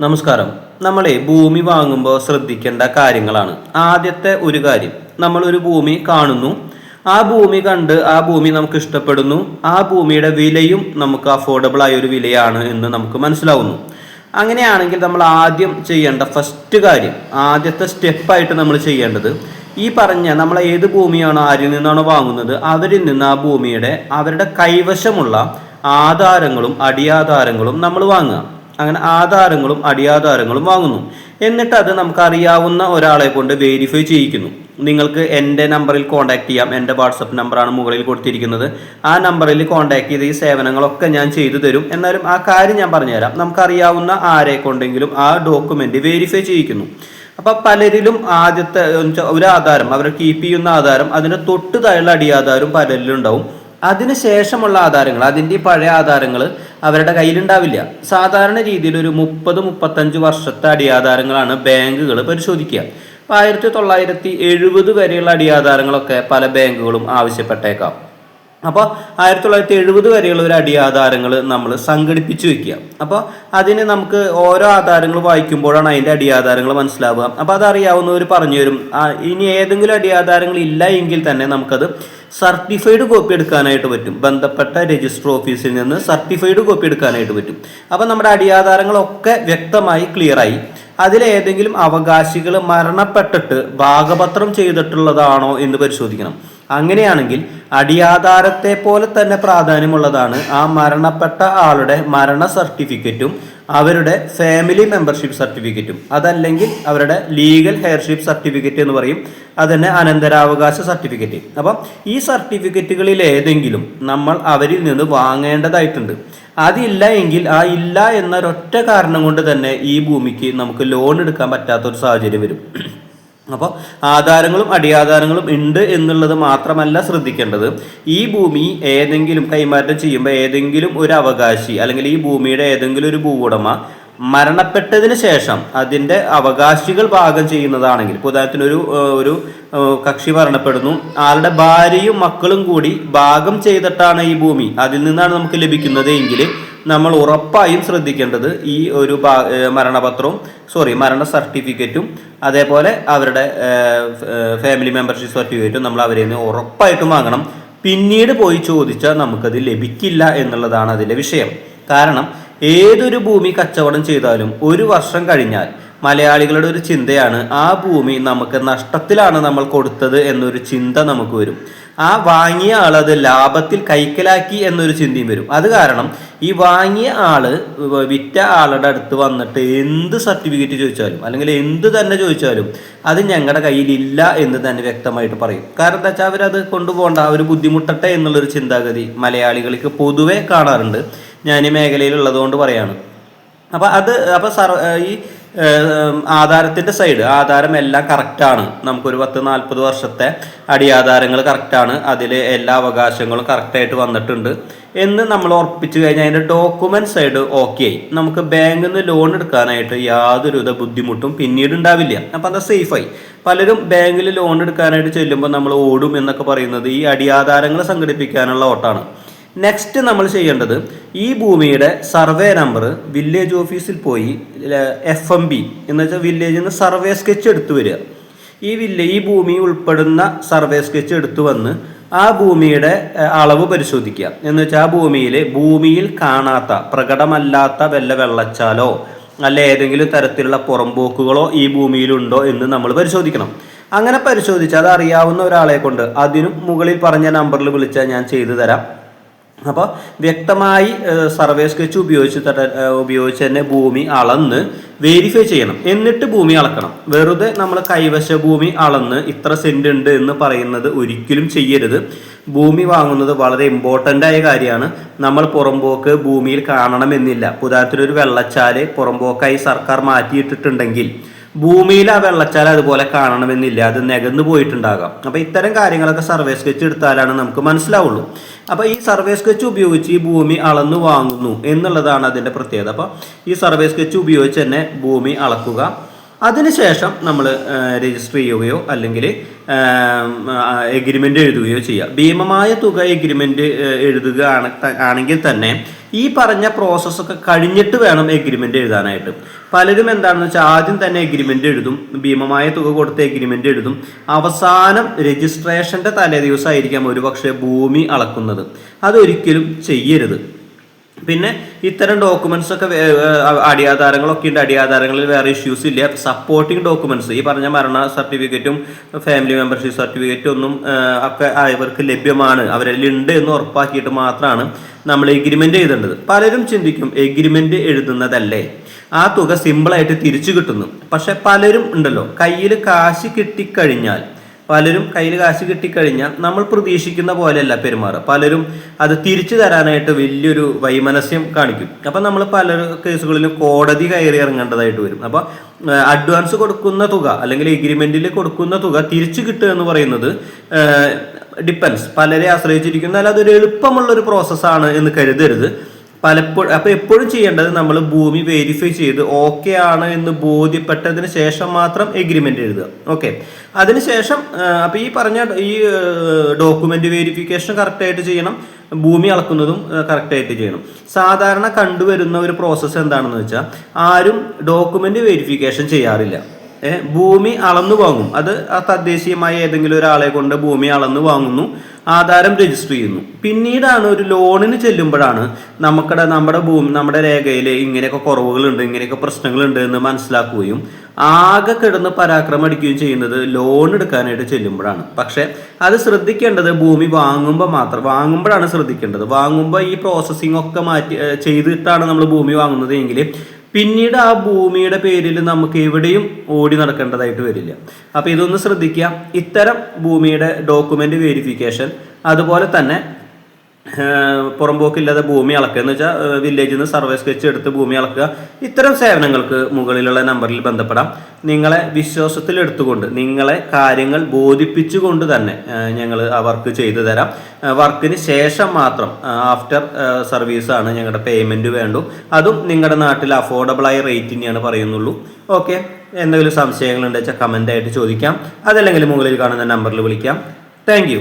നമസ്കാരം. നമ്മളെ ഭൂമി വാങ്ങുമ്പോൾ ശ്രദ്ധിക്കേണ്ട കാര്യങ്ങളാണ്. ആദ്യത്തെ ഒരു കാര്യം നമ്മൾ ഒരു ഭൂമി കാണുന്നു. ആ ഭൂമി കണ്ട് ആ ഭൂമി നമുക്ക് ഇഷ്ടപ്പെടുന്നു. ആ ഭൂമിയുടെ വിലയും നമുക്ക് അഫോർഡബിൾ ആയ ഒരു വിലയാണ് എന്ന് നമുക്ക് മനസ്സിലാവുന്നു. അങ്ങനെയാണെങ്കിൽ നമ്മൾ ആദ്യം ചെയ്യേണ്ട ഫസ്റ്റ് കാര്യം ആദ്യത്തെ സ്റ്റെപ്പായിട്ട് നമ്മൾ ചെയ്യേണ്ടത് ഈ പറഞ്ഞ നമ്മൾ ഏത് ഭൂമിയാണോ ആരിൽ നിന്നാണോ വാങ്ങുന്നത് അവരിൽ നിന്ന് ആ ഭൂമിയുടെ അവരുടെ കൈവശമുള്ള ആധാരങ്ങളും അടിയാധാരങ്ങളും നമ്മൾ വാങ്ങുക. അങ്ങനെ ആധാരങ്ങളും അടിയാധാരങ്ങളും വാങ്ങുന്നു. എന്നിട്ട് അത് നമുക്ക് അറിയാവുന്ന ഒരാളെ കൊണ്ട് വെരിഫൈ ചെയ്യിക്കുന്നു. നിങ്ങൾക്ക് എന്റെ നമ്പറിൽ കോൺടാക്ട് ചെയ്യാം. എന്റെ വാട്സപ്പ് നമ്പറാണ് മുകളിൽ കൊടുത്തിരിക്കുന്നത്. ആ നമ്പറിൽ കോൺടാക്ട് ചെയ്ത് ഈ സേവനങ്ങളൊക്കെ ഞാൻ ചെയ്തു തരും. എന്നാലും ആ കാര്യം ഞാൻ പറഞ്ഞുതരാം. നമുക്കറിയാവുന്ന ആരെ കൊണ്ടെങ്കിലും ആ ഡോക്യുമെന്റ് വെരിഫൈ ചെയ്യിക്കുന്നു. അപ്പോൾ പലരിലും ആദ്യത്തെ ഒരു ആധാരം അവർ കീപ്പ് ചെയ്യുന്ന ആധാരം അതിന് തൊട്ട് താഴെയുള്ള അടിയാധാരം പലരിലും ഉണ്ടാവും ശേഷമുള്ള ആധാരങ്ങൾ അതിന്റെ പഴയ ആധാരങ്ങൾ അവരുടെ കയ്യിലുണ്ടാവില്ല. സാധാരണ രീതിയിൽ ഒരു മുപ്പത് മുപ്പത്തഞ്ച് വർഷത്തെ അടിയാധാരങ്ങളാണ് ബാങ്കുകൾ പരിശോധിക്കുക. അപ്പോൾ ആയിരത്തി തൊള്ളായിരത്തി എഴുപത് വരെയുള്ള അടിയാധാരങ്ങളൊക്കെ പല ബാങ്കുകളും ആവശ്യപ്പെട്ടേക്കാം. അപ്പോൾ ആയിരത്തി തൊള്ളായിരത്തി എഴുപത് വരെയുള്ള ഒരു അടിയാധാരങ്ങൾ നമ്മൾ സംഘടിപ്പിച്ച് വെക്കുക അപ്പോൾ അതിന് നമുക്ക് ഓരോ ആധാരങ്ങൾ വായിക്കുമ്പോഴാണ് അതിന്റെ അടിയാധാരങ്ങൾ മനസ്സിലാവുക. അപ്പോൾ അതറിയാവുന്നവർ പറഞ്ഞു തരും ഇനി ഏതെങ്കിലും അടിയാധാരങ്ങൾ ഇല്ല എങ്കിൽ തന്നെ നമുക്കത് സർട്ടിഫൈഡ് കോപ്പി എടുക്കാനായിട്ട് പറ്റും. ബന്ധപ്പെട്ട രജിസ്റ്റർ ഓഫീസിൽ നിന്ന് സർട്ടിഫൈഡ് കോപ്പി എടുക്കാനായിട്ട് പറ്റും. അപ്പോൾ നമ്മുടെ അടിയാധാരങ്ങളൊക്കെ വ്യക്തമായി ക്ലിയറായി അതിലേതെങ്കിലും അവകാശികൾ മരണപ്പെട്ടിട്ട് ഭാഗപത്രം ചെയ്തിട്ടുള്ളതാണോ എന്ന് പരിശോധിക്കണം. അങ്ങനെയാണെങ്കിൽ അടിയാധാരത്തെ പോലെ തന്നെ പ്രാധാന്യമുള്ളതാണ് ആ മരണപ്പെട്ട ആളുടെ മരണ സർട്ടിഫിക്കറ്റും അവരുടെ ഫാമിലി മെമ്പർഷിപ്പ് സർട്ടിഫിക്കറ്റും അതല്ലെങ്കിൽ അവരുടെ ലീഗൽ ഹെയർഷിപ്പ് സർട്ടിഫിക്കറ്റ് എന്ന് പറയും. അതന്നെ അനന്തരാവകാശ സർട്ടിഫിക്കറ്റ് അപ്പം ഈ സർട്ടിഫിക്കറ്റുകളിൽ ഏതെങ്കിലും നമ്മൾ അവരിൽ നിന്ന് വാങ്ങേണ്ടതായിട്ടുണ്ട്. അതില്ല എങ്കിൽ ആ ഇല്ല എന്നൊരൊറ്റ കാരണം കൊണ്ട് തന്നെ ഈ ഭൂമിക്ക് നമുക്ക് ലോൺ എടുക്കാൻ പറ്റാത്തൊരു സാഹചര്യം വരും. അപ്പോൾ ആധാരങ്ങളും അടിയാധാരങ്ങളും ഉണ്ട് എന്നുള്ളത് മാത്രമല്ല ശ്രദ്ധിക്കേണ്ടത്. ഈ ഭൂമി ഏതെങ്കിലും കൈമാറ്റം ചെയ്യുമ്പോൾ ഏതെങ്കിലും ഒരു അവകാശി അല്ലെങ്കിൽ ഈ ഭൂമിയുടെ ഏതെങ്കിലും ഒരു ഭൂവുടമ മരണപ്പെട്ടതിന് ശേഷം അതിന്റെ അവകാശികൾ ഭാഗം ചെയ്യുന്നതാണെങ്കിൽ ഇപ്പോൾ ഉദാഹരണത്തിന് ഒരു ഒരു കക്ഷി മരണപ്പെടുന്നു. ആളുടെ ഭാര്യയും മക്കളും കൂടി ഭാഗം ചെയ്തിട്ടാണ് ഈ ഭൂമി. അതിൽ നിന്നാണ് നമുക്ക് ലഭിക്കുന്നത് എങ്കിൽ നമ്മൾ ഉറപ്പായും ശ്രദ്ധിക്കേണ്ടത് ഈ ഒരു മരണപത്രവും സോറി മരണ സർട്ടിഫിക്കറ്റും അതേപോലെ അവരുടെ ഫാമിലി മെമ്പർഷിപ്പ് സർട്ടിഫിക്കറ്റും നമ്മൾ അവരെ നിന്ന് ഉറപ്പായിട്ടും വാങ്ങണം. പിന്നീട് പോയി ചോദിച്ചാൽ നമുക്കത് ലഭിക്കില്ല എന്നുള്ളതാണ് അതിന്റെ വിഷയം. കാരണം ഏതൊരു ഭൂമി കച്ചവടം ചെയ്താലും ഒരു വർഷം കഴിഞ്ഞാൽ മലയാളികളുടെ ഒരു ചിന്തയാണ് ആ ഭൂമി നമുക്ക് നഷ്ടത്തിലാണ് നമ്മൾ കൊടുത്തത് എന്നൊരു ചിന്ത നമുക്ക് വരും. ആ വാങ്ങിയ ആളത് ലാഭത്തിൽ കൈക്കലാക്കി എന്നൊരു ചിന്തയും വരും. അത് കാരണം ഈ വാങ്ങിയ ആൾ വിറ്റ ആളുടെ അടുത്ത് വന്നിട്ട് എന്ത് സർട്ടിഫിക്കറ്റ് ചോദിച്ചാലും അല്ലെങ്കിൽ എന്ത് തന്നെ ചോദിച്ചാലും അത് ഞങ്ങളുടെ കയ്യിലില്ല എന്ന് തന്നെ വ്യക്തമായിട്ട് പറയും. കാരണം എന്താ വെച്ചാൽ അവരത് കൊണ്ടുപോകണ്ട അവർ ബുദ്ധിമുട്ടട്ടെ എന്നുള്ളൊരു ചിന്താഗതി മലയാളികൾക്ക് പൊതുവെ കാണാറുണ്ട്. ഞാൻ ഈ മേഖലയിലുള്ളതുകൊണ്ട് പറയാണ്. അപ്പോൾ അത് അപ്പോൾ സർ ഈ ആധാരത്തിന്റെ സൈഡ് ആധാരം എല്ലാം കറക്റ്റാണ് നമുക്കൊരു പത്ത് നാൽപ്പത് വർഷത്തെ അടിയാധാരങ്ങൾ കറക്റ്റാണ് അതിൽ എല്ലാ അവകാശങ്ങളും കറക്റ്റായിട്ട് വന്നിട്ടുണ്ട്. എന്ന് നമ്മൾ ഉറപ്പിച്ചു കഴിഞ്ഞാൽ അതിന്റെ ഡോക്യുമെന്റ് സൈഡ് ഓക്കെ ആയി. നമുക്ക് ബാങ്കിൽ നിന്ന് ലോൺ എടുക്കാനായിട്ട് യാതൊരുവിധ ബുദ്ധിമുട്ടും പിന്നീട് ഉണ്ടാവില്ല. അപ്പം അത് സേഫായി പലരും ബാങ്കിൽ ലോൺ എടുക്കാനായിട്ട് ചെല്ലുമ്പോൾ നമ്മൾ ഓടും എന്നൊക്കെ പറയുന്നത് ഈ അടിയാധാരങ്ങൾ സംഘടിപ്പിക്കാനുള്ള ഓട്ടാണ്. നെക്സ്റ്റ് നമ്മൾ ചെയ്യേണ്ടത് ഈ ഭൂമിയുടെ സർവേ നമ്പർ വില്ലേജ് ഓഫീസിൽ പോയി എഫ് എം ബി എന്ന് വെച്ചാൽ വില്ലേജിൽ നിന്ന് സർവേ സ്കെച്ച് എടുത്തു വരിക. ഈ വില്ല ഈ ഭൂമി ഉൾപ്പെടുന്ന സർവേ സ്കെച്ച് എടുത്തു വന്ന് ആ ഭൂമിയുടെ അളവ് പരിശോധിക്കുക. എന്ന് വെച്ചാൽ ആ ഭൂമിയിൽ ഭൂമിയിൽ കാണാത്ത പ്രകടമല്ലാത്ത വല്ല വെള്ളച്ചാലോ അല്ല ഏതെങ്കിലും തരത്തിലുള്ള പുറമ്പോക്കുകളോ ഈ ഭൂമിയിലുണ്ടോ എന്ന് നമ്മൾ പരിശോധിക്കണം. അങ്ങനെ പരിശോധിച്ച് അത് അറിയാവുന്ന ഒരാളെ കൊണ്ട് അതിനും മുകളിൽ പറഞ്ഞ നമ്പറിൽ വിളിച്ചാൽ ഞാൻ ചെയ്തു തരാം. അപ്പോൾ വ്യക്തമായി സർവേ സ്കെച്ച് ഉപയോഗിച്ച് ഉപയോഗിച്ച് തന്നെ ഭൂമി അളന്ന് വെരിഫൈ ചെയ്യണം. എന്നിട്ട് ഭൂമി അളക്കണം. വെറുതെ നമ്മൾ കൈവശ ഭൂമി അളന്ന് ഇത്ര സെന്റ് ഉണ്ട് എന്ന് പറയുന്നത് ഒരിക്കലും ചെയ്യരുത്. ഭൂമി വാങ്ങുന്നത് വളരെ ഇമ്പോർട്ടന്റ് ആയ കാര്യമാണ്. നമ്മൾ പുറമ്പോക്ക് ഭൂമിയിൽ കാണണമെന്നില്ല. ഉദാഹരണത്തിന് ഒരു വെള്ളച്ചാൽ പുറമ്പോക്കായി സർക്കാർ മാറ്റിയിട്ടിട്ടുണ്ടെങ്കിൽ ഭൂമിയിൽ ആ വെള്ളച്ചാൽ അതുപോലെ കാണണമെന്നില്ല. അത് നികന്നു പോയിട്ടുണ്ടാകാം. അപ്പോൾ ഇത്തരം കാര്യങ്ങളൊക്കെ സർവേ സ്കെച്ച് എടുത്താലാണ് നമുക്ക് മനസ്സിലാവുള്ളൂ. അപ്പോൾ ഈ സർവേ സ്കെച്ച് ഉപയോഗിച്ച് ഈ ഭൂമി അളന്നു വാങ്ങുന്നു എന്നുള്ളതാണ് അതിന്റെ പ്രത്യേകത. അപ്പോൾ ഈ സർവേ സ്കെച്ച് ഉപയോഗിച്ച് തന്നെ ഭൂമി അളക്കുക. അതിനുശേഷം നമ്മൾ രജിസ്റ്റർ ചെയ്യുകയോ അല്ലെങ്കിൽ എഗ്രിമെന്റ് എഴുതുകയോ ചെയ്യുക. ഭീമമായ തുക എഗ്രിമെന്റ് എഴുതുക ആണെങ്കിൽ തന്നെ ഈ പറഞ്ഞ പ്രോസസ്സൊക്കെ കഴിഞ്ഞിട്ട് വേണം എഗ്രിമെന്റ് എഴുതാനായിട്ട്. പലരും എന്താണെന്ന് വെച്ചാൽ ആദ്യം തന്നെ എഗ്രിമെന്റ് എഴുതും ഭീമമായ തുക കൊടുത്ത് എഗ്രിമെന്റ് എഴുതും. അവസാനം രജിസ്ട്രേഷന്റെ തലേ ദിവസമായിരിക്കാം ഒരുപക്ഷെ ഭൂമി അളക്കുന്നത്. അതൊരിക്കലും ചെയ്യരുത്. പിന്നെ ഇത്തരം ഡോക്യുമെന്റ്സ് ഒക്കെ അടിയാധാരങ്ങളൊക്കെ ഉണ്ട്. അടിയാധാരങ്ങളിൽ വേറെ ഇഷ്യൂസ് ഇല്ല. സപ്പോർട്ടിംഗ് ഡോക്യുമെന്റ്സ് ഈ പറഞ്ഞ മരണ സർട്ടിഫിക്കറ്റും ഫാമിലി മെമ്പർഷിപ്പ് സർട്ടിഫിക്കറ്റും ഒന്നും ഒക്കെ ഇവർക്ക് ലഭ്യമാണ്. അവരിൽ ഉണ്ട് എന്ന് ഉറപ്പാക്കിയിട്ട് മാത്രമാണ് നമ്മൾ എഗ്രിമെന്റ് എഴുതേണ്ടത്. പലരും ചിന്തിക്കും എഗ്രിമെന്റ് എഴുതുന്നതല്ലേ? ആ തുക സിമ്പിളായിട്ട് തിരിച്ചു കിട്ടുന്നു. പക്ഷെ പലരും ഉണ്ടല്ലോ കയ്യിൽ കാശ് കിട്ടിക്കഴിഞ്ഞാൽ പലരും കയ്യിൽ കാശ് കിട്ടിക്കഴിഞ്ഞാൽ നമ്മൾ പ്രതീക്ഷിക്കുന്ന പോലെയല്ല പെരുമാറുക. പലരും അത് തിരിച്ചു തരാനായിട്ട് വലിയൊരു വൈമനസ്യം കാണിക്കും. അപ്പം നമ്മൾ പല കേസുകളിലും കോടതി കയറി ഇറങ്ങേണ്ടതായിട്ട് വരും. അപ്പോൾ അഡ്വാൻസ് കൊടുക്കുന്ന തുക അല്ലെങ്കിൽ എഗ്രിമെന്റിൽ കൊടുക്കുന്ന തുക തിരിച്ചു കിട്ടുക എന്ന് പറയുന്നത് ഡിപ്പെൻസ് പലരെ ആശ്രയിച്ചിരിക്കുന്ന എളുപ്പമുള്ള ഒരു പ്രോസസ്സാണ് എന്ന് കരുതരുത്. പലപ്പോഴും അപ്പൊ എപ്പോഴും ചെയ്യേണ്ടത് നമ്മൾ ഭൂമി വെരിഫൈ ചെയ്ത് ഓക്കെ ആണ് എന്ന് ബോധ്യപ്പെട്ടതിന് ശേഷം മാത്രം എഗ്രിമെന്റ് എഴുതുക. ഓക്കെ അതിനുശേഷം അപ്പൊ ഈ പറഞ്ഞ ഈ ഡോക്യുമെന്റ് വെരിഫിക്കേഷൻ കറക്റ്റ് ആയിട്ട് ചെയ്യണം. ഭൂമി അളക്കുന്നതും കറക്റ്റ് ആയിട്ട് ചെയ്യണം. സാധാരണ കണ്ടുവരുന്ന ഒരു പ്രോസസ്സ് എന്താണെന്ന് വെച്ചാൽ ആരും ഡോക്യുമെന്റ് വെരിഫിക്കേഷൻ ചെയ്യാറില്ല. ഭൂമി അളന്നു വാങ്ങും. അത് ആ തദ്ദേശീയമായ ഏതെങ്കിലും ഒരാളെ കൊണ്ട് ഭൂമി അളന്നു വാങ്ങുന്നു ആധാരം രജിസ്റ്റർ ചെയ്യുന്നു. പിന്നീടാണ് ഒരു ലോണിന് ചെല്ലുമ്പോഴാണ് നമുക്കടെ നമ്മുടെ ഭൂമി നമ്മുടെ രേഖയിൽ ഇങ്ങനെയൊക്കെ കുറവുകളുണ്ട് ഇങ്ങനെയൊക്കെ പ്രശ്നങ്ങളുണ്ട് എന്ന് മനസ്സിലാക്കുകയും ആകെ കിടന്ന് പരാക്രമം അടിക്കുകയും ചെയ്യുന്നത് ലോൺ എടുക്കാനായിട്ട് ചെല്ലുമ്പോഴാണ്. പക്ഷെ അത് ശ്രദ്ധിക്കേണ്ടത് ഭൂമി വാങ്ങുമ്പോൾ മാത്രം വാങ്ങുമ്പോഴാണ് ശ്രദ്ധിക്കേണ്ടത്. വാങ്ങുമ്പോൾ ഈ പ്രോസസ്സിംഗ് ഒക്കെ മാറ്റി ചെയ്തിട്ടാണ് നമ്മൾ ഭൂമി വാങ്ങുന്നത് എങ്കിൽ പിന്നീട് ആ ഭൂമിയുടെ പേരിൽ നമുക്ക് എവിടെയും ഓടി നടക്കേണ്ടതായിട്ട് വരില്ല. അപ്പോൾ ഇതൊന്ന് ശ്രദ്ധിക്കുക. ഇത്തരം ഭൂമിയുടെ ഡോക്യുമെന്റ് വെരിഫിക്കേഷൻ അതുപോലെ തന്നെ പുറമ്പോക്കില്ലാതെ ഭൂമി അളക്കുക. എന്ന് വെച്ചാൽ വില്ലേജിൽ നിന്ന് സർവേ സ്കെച്ച് എടുത്ത് ഭൂമി അളക്കുക. ഇത്തരം സേവനങ്ങൾക്ക് മുകളിലുള്ള നമ്പറിൽ ബന്ധപ്പെടാം. നിങ്ങളെ വിശ്വാസത്തിൽ എടുത്തുകൊണ്ട് നിങ്ങളെ കാര്യങ്ങൾ ബോധിപ്പിച്ചുകൊണ്ട് തന്നെ ഞങ്ങൾ ആ വർക്ക് ചെയ്തു തരാം. വർക്കിന് ശേഷം മാത്രം ആഫ്റ്റർ സർവീസാണ് ഞങ്ങളുടെ പേയ്മെന്റ് വേണ്ടു. അതും നിങ്ങളുടെ നാട്ടിൽ അഫോർഡബിളായ തന്നെയാണ് പറയുന്നുള്ളൂ. ഓക്കെ എന്തെങ്കിലും സംശയങ്ങൾ സംശയങ്ങളുണ്ടെന്ന് വെച്ചാൽ കമന്റായിട്ട് ചോദിക്കാം. അതല്ലെങ്കിൽ മുകളിൽ കാണുന്ന നമ്പറിൽ വിളിക്കാം. താങ്ക്